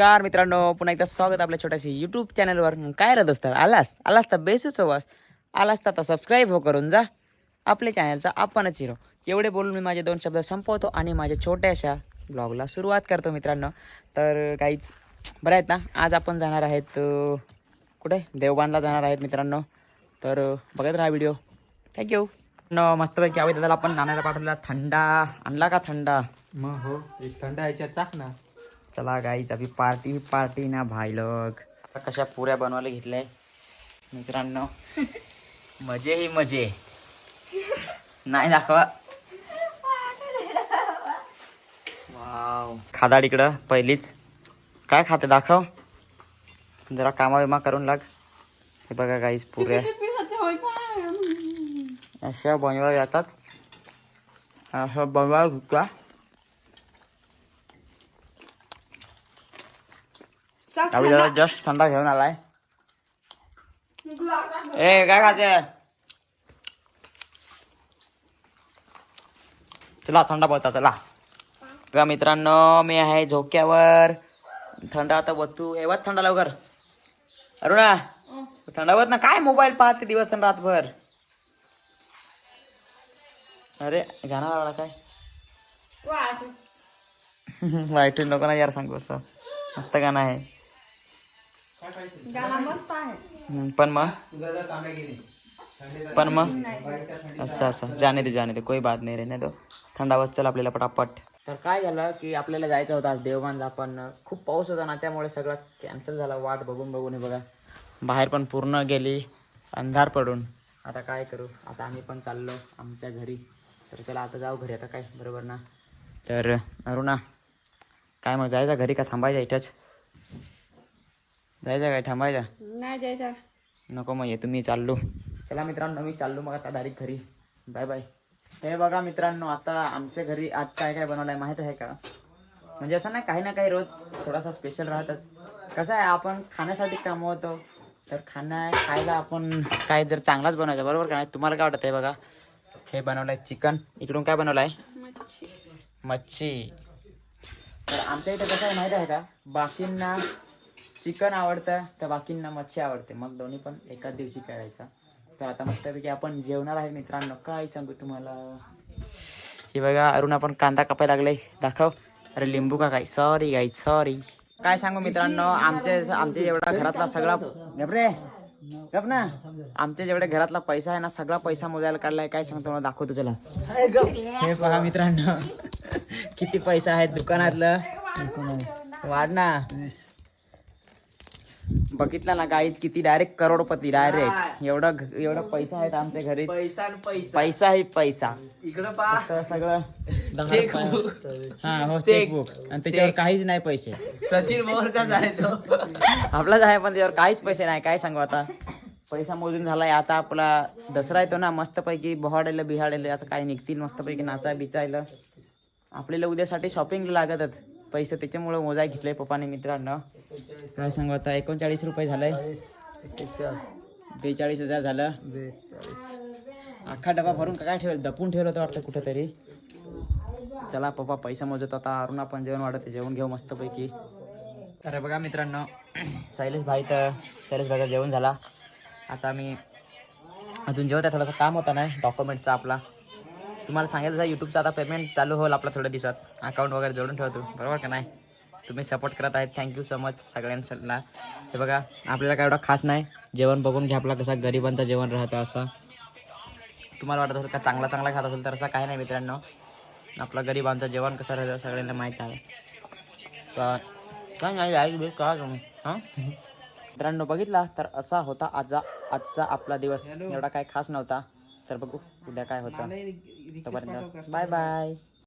नमस्कार मित्रांनो पुन्हा एकदा स्वागत आपल्या छोट्याशी युट्यूब चॅनलवर काय राहत असतात आलास? आलास तर बेसूच वास आलास तर सबस्क्राईब हो करून जा. आपल्या चॅनलचा आपणच हिरो एवढे बोलून मी माझे दोन शब्द संपवतो आणि माझ्या छोट्याशा ब्लॉगला सुरुवात करतो मित्रांनो. तर काहीच बरं आहेत ना? आज आपण जाणार आहेत कुठे? देवबांधला जाणार आहेत मित्रांनो. तर बघत राहा व्हिडिओ थँक्यू न मस्तपैकी आवी दादाला आपण नाण्याला पाठवला थंडा. आणला का थंडा? मग हो एक थंड याच्यात चाक ना. चला गाईच आपली पार्टी पार्टी ना भाई लोग कशा पुऱ्या बनवायला घेतल्या? मित्रांनो मजे ही मजे. नाही दाखवा. वाव खादाड इकडं पहिलीच. काय खाते दाखव. जरा कामा विमा करून लाग. हे बघा गाईच पुऱ्या. अशा बनवायला जातात असं बनवायला अभि दादा जस्ट थंडा घेऊन आलाय. ए काय खाते? चला थंडा बघता चला. बघा मित्रांनो मी आहे झोक्यावर. थंडा आता बतू एवढ थंडा लवकर. अरुणा थंडा बघत ना. काय मोबाईल पाहते दिवस आणि रातभर? अरे गाणं लावला काय? वाईट नको ना यार सांगू असं. मस्त गाणं आहे. हम्म, पण मग? पण मग? असं असं. जाने दे जाने दे. कोई बात नाही रे नाही तो. थंडा वाजत चल आपल्याला पटापट. तर काय झालं की आपल्याला जायचं होतं आज देवबांधला पण खूप पाऊस होता ना त्यामुळे सगळं कॅन्सल झाला. वाट बघून बघून हे बघा. बाहेर पण पूर्ण गेली अंधार पडून. आता काय करू? आता आम्ही पण चाललो आमच्या घरी. तर चला आता जाऊ घरी. आता काय? बरोबर ना? तर अरुणा काय मग जायचं घरी का थांबायचं इथंच? जायचं काय थांबायचं नाही जायचा नको मग येतो मी चाललो. चला मित्रांनो मी चाललो मग आता डायरेक्ट घरी. बाय बाय हे बघा मित्रांनो आता आमच्या घरी आज काय काय बनवलंय माहीत आहे का? म्हणजे असं नाही काही ना काही रोज थोडासा स्पेशल राहतच. कसं आहे आपण खाण्यासाठी कमवतो तर खाण्या खायला आपण काय जर चांगलाच बनवायचं बरोबर का नाही? तुम्हाला काय वाटत आहे बघा? हे बनवलंय चिकन. इकडून काय बनवलंय? मच्छी. मच्छी. तर आमच्या इथं कसं आहे माहीत आहे का? बाकींना चिकन आवडतं तर बाकींना मच्छी आवडते. मग दोन्ही पण एकाच दिवशी करायचा. तर आता मस्तपैकी आपण जेवणार आहे मित्रांनो. काय सांगू तुम्हाला? हे बघा अरुण आपण कांदा कापायला लागले. दाखव. अरे लिंबू का काय? सॉरी गाई सॉरी काय सांगू मित्रांनो? आमचे आमचे जेवढा घरातला सगळा रे. गप ना. आमच्या जेवढ्या घरातला पैसा आहे ना सगळा पैसा मोजायला काढलाय. काय सांगतो मला दाखवतो तुला. हे पहा मित्रांनो. किती पैसा आहे दुकानातलं? वाढ ना. बघितला ना गाईच किती डायरेक्ट करोडपती डायरेक्ट एवढा एवढा पैसा आहे आमच्या घरी. पैसा आणि पैसा. पैसा ही पैसा. इकडं तर सगळं हा हो चेकबुक आणि त्याच्यावर काहीच नाही पैसे. सचिन आहे तो? आपलाच आहे पण त्याच्यावर काहीच पैसे नाही. काय सांगू आता? पैसा मोजून झालाय. आता आपला दसरा येतो ना मस्तपैकी बहाडायला बिहाडायला आता काय निघतील? मस्तपैकी नाचा बिचायला आपल्याला उद्यासाठी शॉपिंग लागतच. पैसे त्याच्यामुळं मोजाय घेतलंय पप्पाने मित्रांनो. काय सांगू आता? एकोणचाळीस रुपये झालंय. बेचाळीस हजार झालं. अख्खा डबा भरून काय ठेवलं? दपून ठेवलं होतं वाटतं कुठेतरी. चला पप्पा पैसा मोजत आता. अरुणा पण जेवण वाढत जेवण घेऊ मस्तपैकी. अरे बघा मित्रांनो शैलेश भाई तर शैलेश भाईचा जेवण झाला. आता मी अजून जेवत आहे. थोडासा काम होता नाही डॉक्युमेंटचा आपला. तुम्हाला सांगायचं यूट्यूबचं आता पेमेंट चालू होईल आपला थोड्या दिवसात. अकाउंट वगैरे जोडून ठेवतो. बरोबर का नाही? तुम्ही सपोर्ट करत आहेत. थँक्यू सो मच सगळ्यांना. हे बघा आपल्याला काय एवढा खास नाही. जेवण बघून घ्या आपला कसा गरिबांचं जेवण राहतं असं. तुम्हाला वाटत असेल का चांगला चांगला खात असेल तर असं काही नाही मित्रांनो. आपलं गरिबांचं जेवण कसं राहतं सगळ्यांना माहीत आहे. तर काय नाही आई बे का तुम्ही हां? मित्रांनो बघितला? तर असा होता आजचा आजचा आपला दिवस. एवढा काय खास नव्हता. तर बघू उद्या काय होतं. तोपर्यंत बाय बाय.